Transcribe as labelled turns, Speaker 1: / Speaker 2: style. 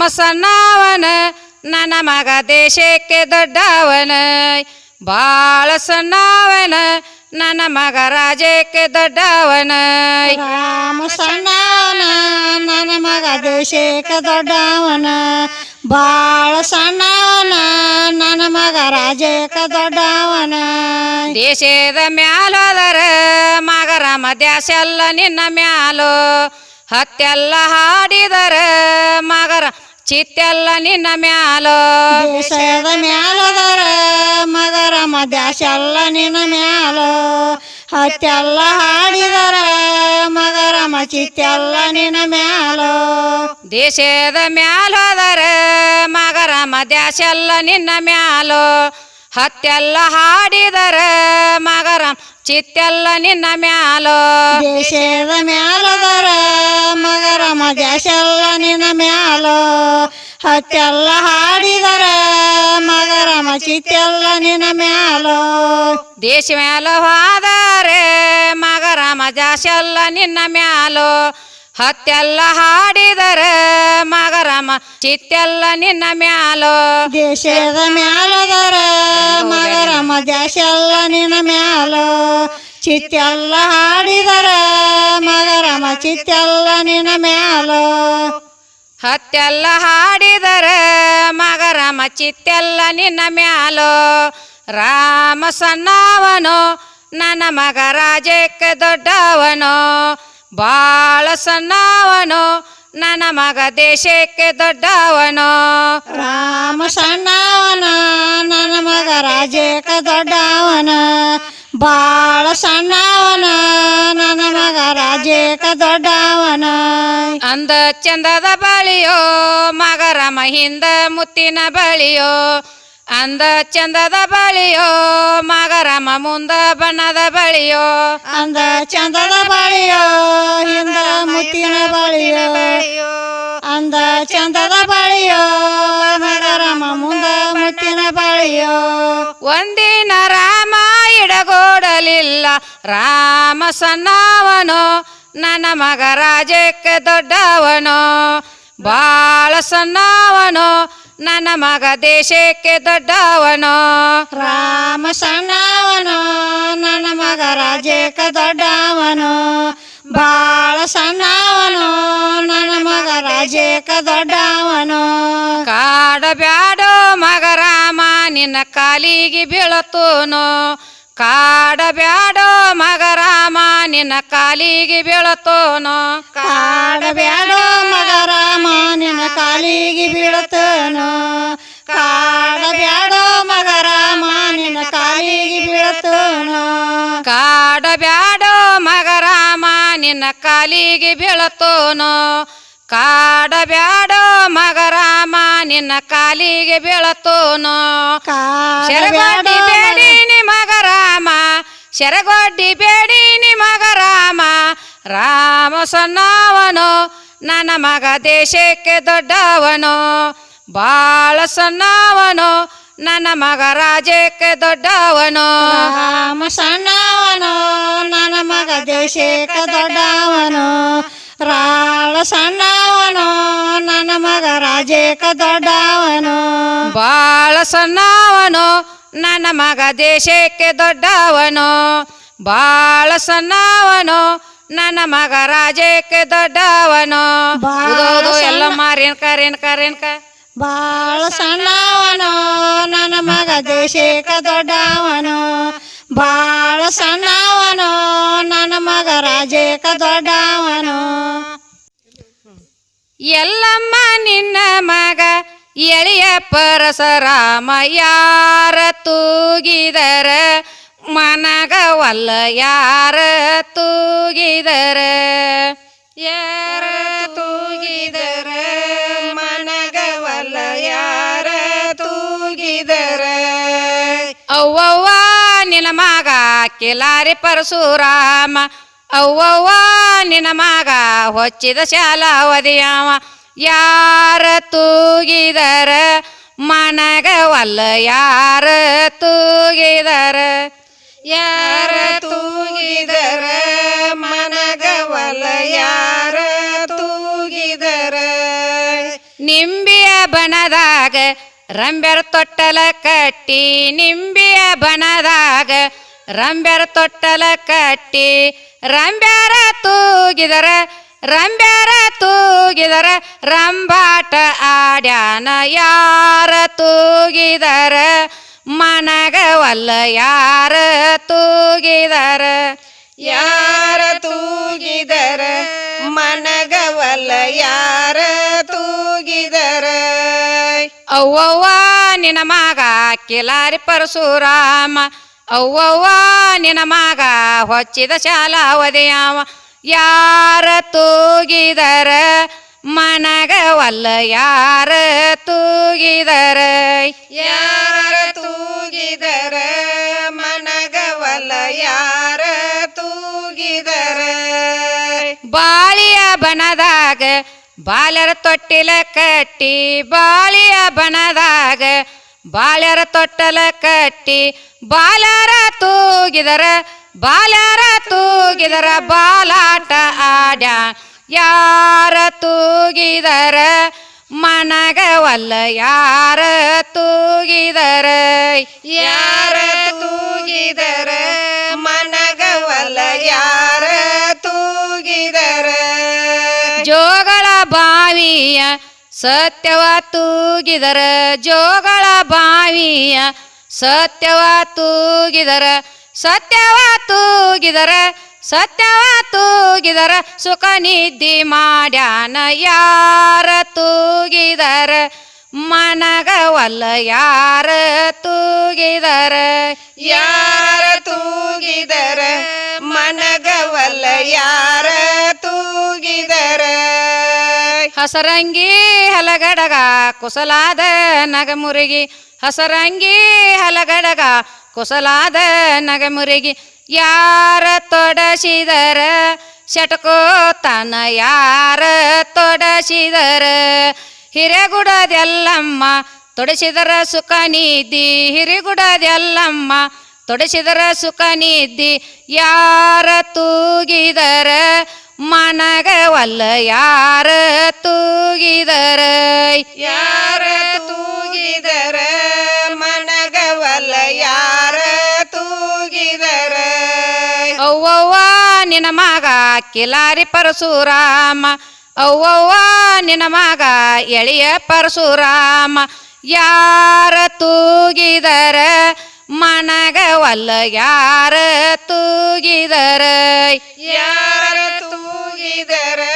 Speaker 1: ರಾಮ ಸಣ್ಣವನ ನನ್ನ ಮಗ ದೇಶಕ್ಕೆ ದೊಡ್ಡವನ. ಬಾಳ ಸಣ್ಣವನ ನನ್ನ ಮಗ ರಾಜಕ್ಕೆ ದೊಡ್ಡವನ.
Speaker 2: ರಾಮ ಸಣ್ಣವನ ನನ್ನ ಮಗ ದೇಶಕ್ಕೆ ದೊಡ್ಡವನ. ಬಾಳ ಸಣ್ಣವನ ನನ್ನ ಮಗ ರಾಜಕ್ಕೆ ದೊಡ್ಡವನ.
Speaker 1: ದೇಶದ ಮ್ಯಾಲೋದರ ಮಗ ರಾಮ ನಿನ್ನ ಮ್ಯಾಲೋ. ಹತ್ತೆಲ್ಲ ಹಾಡಿದರ ಮಗರ ಚಿತ್ತೆಲ್ಲ ನಿನ್ನ ಮ್ಯಾಲ.
Speaker 2: ದೇಶದ ಮ್ಯಾಲದರ ಮಗರ ಮದ್ಯಾಶೆಲ್ಲ ನಿನ್ನ ಮ್ಯಾಲ. ಹತ್ತೆಲ್ಲ ಹಾಡಿದರ ಮಗರ ಮಚಿತ್ತೆಲ್ಲ ನಿನ್ನ ಮ್ಯಾಲೋ.
Speaker 1: ದೇಶದ ಮ್ಯಾಲೋದರ ಮಗರ ರಾಮ ದ್ಯಾಸೆಲ್ಲ ನಿನ್ನ ಮ್ಯಾಲೋ. ಹತ್ತೆಲ್ಲ ಹಾಡಿದರ ಮಗರ ಚಿತ್ತೆಲ್ಲ ನಿನ್ನ ಮ್ಯಾಲ.
Speaker 2: ದೇಶದ ಮ್ಯಾಲದರ ಮಗರ ಮದ್ಯಾಶೆಲ್ಲ ನಿನ್ನ ಮ್ಯಾಲೋ ಹತ್ತೆಲ್ಲ ಹಾಡಿದರ ಮಗರ ಮಚಿತ್ತೆಲ್ಲ ನಿನ್ನ ಮ್ಯಾಲೋ.
Speaker 1: ದೇಶ ಮ್ಯಾಲ ಹೋದರೆ ಮಗರ ಮಜಾಶಲ್ಲ ನಿನ್ನ ಮ್ಯಾಲೋ. ಹತ್ತೆಲ್ಲ ಹಾಡಿದರೆ ಮಗರಮ ಚಿತ್ತೆಲ್ಲ ನಿನ್ನ ಮ್ಯಾಲೋ.
Speaker 2: ದೇಶದ ಮ್ಯಾಲದರ ಮಗರ ಮಜಾಶಲ್ಲ ನಿನ್ನ ಮ್ಯಾಲೋ. ಚಿತ್ತೆಲ್ಲ ಹಾಡಿದರ ಮಗರ ಚಿತ್ತೆಲ್ಲ ನಿನ್ನ ಮ್ಯಾಲೋ.
Speaker 1: ಹತ್ತೆಲ್ಲ ಹಾಡಿದರ ಮಗ ನಿನ್ನ ಮ್ಯಾಲೋ. ರಾಮ ಸಣ್ಣವನು, ನನ್ನ ಮಗ ರಾಜಕ್ಕೆ ದೊಡ್ಡವನು. ಬಾಳ ಸಣ್ಣವನು, ನನ್ನ ಮಗ ದೇಶಕ್ಕೆ ದೊಡ್ಡವನು.
Speaker 2: ರಾಮ ಸಣ್ಣವನ, ನನ್ನ ಮಗ ರಾಜಕ್ಕೆ ದೊಡ್ಡವನ. ಬಾಳ ಸಣ್ಣವನ, ನನ್ನ ಮಗ ರಾಜಕ್ಕೆ ದೊಡ್ಡವನ.
Speaker 1: ಚಂದದ ಬಳಿಯೋ ಮಗರ ಮಹಿಂದ ಹಿಂದ ಮುತ್ತಿನ ಬಳಿಯೋ ಅಂದ ಚಂದದ ಬಳಿಯೋ ಮಗರ ಮುಂದ ಬಣ್ಣದ ಬಳಿಯೋ
Speaker 2: ಅಂದ ಚಂದದ ಬಳಿಯೋ ಹಿಂದ ಮುತ್ತಿನ ಬಳಿಯೋ ಅಂದ ಚಂದದ ಬಳಿಯೋ ಮಗರಮ ಮುಂದ ಮುತ್ತಿನ ಬಳಿಯೋ.
Speaker 1: ಒಂದಿನ ರಾಮ ಇಡಗೋಡಲಿಲ್ಲ ರಾಮ ಸಣ್ಣವನು ನನ್ನ ಮಗ ರಾಜಕ್ಕೆ ದೊಡ್ಡವನು ಬಾಳ ಸಣ್ಣವನು. ನನ್ನ ಮಗ ದೇಶಕ್ಕೆ ದೊಡ್ಡವನು.
Speaker 2: ರಾಮ ಸಣ್ಣವನು ನನ್ನ ಮಗ ರಾಜಕ್ಕೆ ದೊಡ್ಡವನು. ಬಾಳ ಸಣ್ಣವನು ನನ್ನ ಮಗ ರಾಜಕ್ಕೆ ದೊಡ್ಡವನು.
Speaker 1: ಕಾಡ ಬ್ಯಾಡೋ ಮಗ ರಾಮ ನಿನ್ನ ಕಾಲಿಗೆ ಬೀಳತೂನು ಕಾಡ ಬ್ಯಾಡೋ ಮಗ ರಾಮ ನಿನ್ನ ಕಾಲಿಗೆ ಕಾಡ
Speaker 2: ಕಾಡಬ್ಯಾಡೋ ಮಗ ರಾಮ ನಿನ್ನ ಕಾಲಿಗೆ ಬೀಳತನು ಕಾಡಬ್ಯಾಡೋ ಮಗ ರಾಮ ನಿನ್ನ ಕಾಲಿಗೆ ಬೀಳತೋನೋ
Speaker 1: ಕಾಡ ಬ್ಯಾಡೋ ಮಗ ರಾಮ ನಿನ್ನ ಕಾಲಿಗೆ ಬೀಳತೋನೋ ಕಾಡ ಬ್ಯಾಡ ಮಗ ರಾಮ ನಿನ್ನ ಕಾಲಿಗೆ ಬೀಳತೋನು ಶರಗೊಡ್ಡಿ ಬೇಡಿ ನಿ ಮಗ ರಾಮ ಶರಗೊಡ್ಡಿ ಬೇಡಿ ರಾಮ ಸಣ್ಣವನು ನನ್ನ ಮಗ ದೇಶಕ್ಕೆ ದೊಡ್ಡವನು. ಬಾಳ ಸಣ್ಣವನು ನನ್ನ ಮಗ ರಾಜಕ್ಕೆ ದೊಡ್ಡವನು.
Speaker 2: ರಾಮ ಸಣ್ಣವನು ನನ್ನ ಮಗ ದೇಶಕ್ಕೆ ದೊಡ್ಡವನು. ರಾಳ ಸಣ್ಣವನು ನನ್ನ ಮಗ ರಾಜಕ್ಕೆ ದೊಡ್ಡವನು.
Speaker 1: ಬಾಳ ಸಣ್ಣವನು ನನ್ನ ಮಗ ದೇಶಕ್ಕೆ ದೊಡ್ಡವನು. ಬಾಳ ಸಣ್ಣವನು ನನ್ನ ಮಗ ರಾಜಕ್ಕೆ ದೊಡ್ಡವನು. ಉದೋದು ಎಲ್ಲ ಮಾರೇನ್ಕ ರೇನ್ಕ ರೇನ್ಕ
Speaker 2: ಬಾಳ ಸಣ್ಣವನು. ನನ್ನ ಮಗ ದೇಶಕ ದೊಡ್ಡವನು. ಬಾಳ ಸಣ್ಣವನು. ನನ್ನ ಮಗ ರಾಜೇಕ ದೊಡ್ಡವನು.
Speaker 1: ಎಲ್ಲಮ್ಮ ನಿನ್ನ ಮಗ ಎಳೆಯ ಪರಸರಾಮ ಯಾರ ತೂಗಿದರ? ಮನಗವಲ್ಲ ಯಾರ ತೂಗಿದರ ಯಾರ ತೂಗಿದರ? ಮನಗವಲ್ಲ ಯಾರ ತೂಗಿದರ. ಅವ್ವವ್ವ ನಿನ್ನ ಮಗ ಕಿಲಾರಿ ಪರಶುರಾಮ, ಅವ್ವವ್ವ ನಿನ್ನ ಮಗ ಹೊಚ್ಚಿದ ಶಾಲಾವಧಿಯವ ಯಾರ ತೂಗಿದರ? ಮನಗವಲ್ಲ ಯಾರ ತೂಗಿದರ. ಯಾರ ತೂಗಿದರ ಮನಗವಲ ಯಾರ ತೂಗಿದರ? ನಿಂಬಿಯ ಬನದಾಗ ರಂಬೆರ ತೊಟ್ಟಲ ಕಟ್ಟಿ, ನಿಂಬಿಯ ಬನದಾಗ ರಂಬೆರ ತೊಟ್ಟಲ ಕಟ್ಟಿ, ರಂಬ್ಯಾರ ತೂಗಿದರ ರಂಬ್ಯಾರ ತೂಗಿದರ ರಂಬಾಟ ಆಡ್ಯಾನ ಯಾರ ತೂಗಿದರ? ಮನಗವಲ್ಲ ಯಾರ ತೂಗಿದರ?
Speaker 3: ಯಾರ ತೂಗಿದರ? ಮನಗವಲ್ಲ ಯಾರ ತೂಗಿದರ?
Speaker 1: ಅವ್ವವ್ವ ನಿನ ಮಗ ಕಿಲಾರಿ ಪರಶುರಾಮ. ಅವ್ವವ್ವ ನಿನ ಮಗ ಹೊಚ್ಚಿದ ಶಾಲಾವಧಿಯಾವ ಯಾರ ತೂಗಿದರ? ಮನಗವಲ್ಲ ಯಾರ ತೂಗಿದರ
Speaker 3: ಯಾರ ತೂಗಿದರ ಮನಗವಲ್ಲ ಯಾರ ತೂಗಿದರ.
Speaker 1: ಬಾಳಿಯ ಬನದಾಗ ಬಾಲ್ಯರ ತೊಟ್ಟಿಲ ಕಟ್ಟಿ, ಬಾಳಿಯ ಬನದಾಗ ಬಾಲ್ಯರ ತೊಟ್ಟಲ ಕಟ್ಟಿ ಬಾಲರ ತೂಗಿದರ ಬಾಲರ ತೂಗಿದರ ಬಾಲಾಟ ಆಡ್ಯ. ಯಾರ ತೂಗಿದರ ಮನಗವಲ್ಲ, ಯಾರ ತೂಗಿದರ?
Speaker 3: ಯಾರ ತೂಗಿದರ ಮನಗವಲ್ಲ, ಯಾರ ತೂಗಿದರ?
Speaker 1: ಜೋಗಳ ಬಾವಿಯ ಸತ್ಯವ ತೂಗಿದರ, ಜೋಗಳ ಬಾವಿಯ ಸತ್ಯವ ತೂಗಿದರ ಸತ್ಯವ ತೂಗಿದರ ಸತ್ಯವ ತೂಗಿದರ ಸುಖ ನಿದ್ದಿ ಮಾಡ್ಯಾನ ಯಾರ ತೂಗಿದರ? ಮನಗವಲ್ಲ ಯಾರ ತೂಗಿದರ?
Speaker 3: ಯಾರ ತೂಗಿದರ? ಮನಗವಲ್ಲ ಯಾರ ತೂಗಿದರ?
Speaker 1: ಹಸರಂಗಿ ಹಲಗಡಗ ಕುಸಲಾದ ನಗಮುರುಗಿ. ಹಸರಂಗಿ ಹಲಗಡಗ ಕುಸಲಾದ ನಗಮುರುಗಿ. ಯಾರ ತೊಡಸಿದರ? ಶಟಕೋತನ ಯಾರ ತೊಡಸಿದರ? ಹಿರೇಗುಡದೆಲ್ಲಮ್ಮ ತೊಡಸಿದರ ಸುಖ ನೀದಿ ಹಿರಿಗುಡದೆಲ್ಲಮ್ಮ ತೊಡಸಿದರ ಸುಖ ನೀದಿ ಯಾರ ತೂಗಿದರ? ಮನಗವಲ್ಲ ಯಾರ ತೂಗಿದರ?
Speaker 3: ಯಾರ
Speaker 1: ನಿನ ಮಗ ಕಿಲಾರಿ ಪರಶುರಾಮ. ಅವ್ವವ್ವ ನಿನ ಮಗ ಎಳೆಯ ಪರಶುರಾಮ. ಯಾರ ತೂಗಿದರ? ಮನಗವಲ್ಲ ಯಾರ ತೂಗಿದರ?
Speaker 3: ಯಾರ ತೂಗಿದರ?